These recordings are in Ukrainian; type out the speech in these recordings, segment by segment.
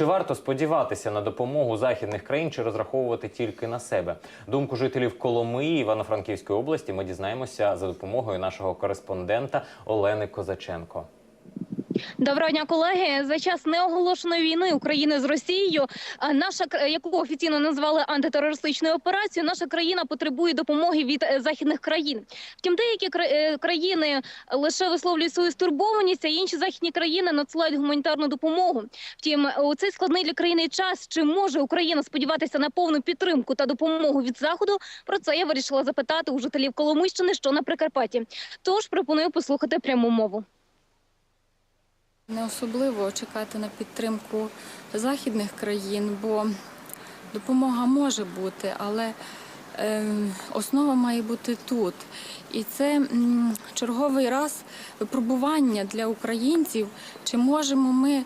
Чи варто сподіватися на допомогу західних країн чи розраховувати тільки на себе? Думку жителів Коломиї Івано-Франківської області ми дізнаємося за допомогою нашого кореспондента Олени Козаченко. Доброго дня, колеги. За час неоголошеної війни України з Росією, а наша яку офіційно назвали антитерористичною операцією, наша країна потребує допомоги від е, західних країн. Втім, деякі е, країни лише висловлюють свою стурбованість, а інші західні країни надсилають гуманітарну допомогу. Втім, у цей складний для країни час чи може Україна сподіватися на повну підтримку та допомогу від заходу? Про це я вирішила запитати у жителів Коломийщини, що на Прикарпатті. Тож пропоную послухати пряму мову. Не особливо чекати на підтримку західних країн, бо допомога може бути, але е, основа має бути тут. І це черговий раз випробування для українців, чи можемо ми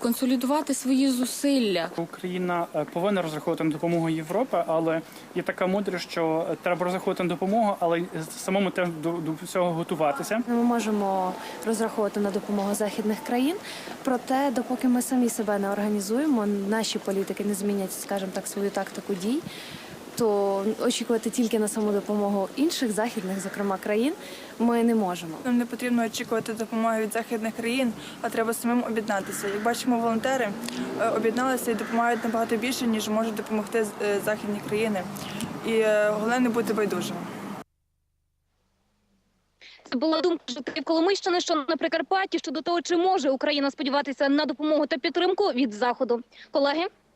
консолідувати свої зусилля. Україна е, повинна розраховувати на допомогу Європи, але є така мудрість, що е, треба розраховувати на допомогу, але й самому теж до, до всього готуватися. Ми можемо розраховувати на допомогу західних країн. Проте, допоки ми самі себе не організуємо, наші політики не змінять, скажімо так, свою тактику дій. То очікувати тільки на саму допомогу інших західних, зокрема країн, ми не можемо. Нам не потрібно очікувати допомоги від західних країн, а треба самим об'єднатися. Як бачимо, волонтери е, об'єдналися і допомагають набагато більше, ніж можуть допомогти е, західні країни. І е, головне не бути байдужим. Це була думка жителів Коломийщини, що на Прикарпатті щодо того, чи може Україна сподіватися на допомогу та підтримку від заходу. Колеги,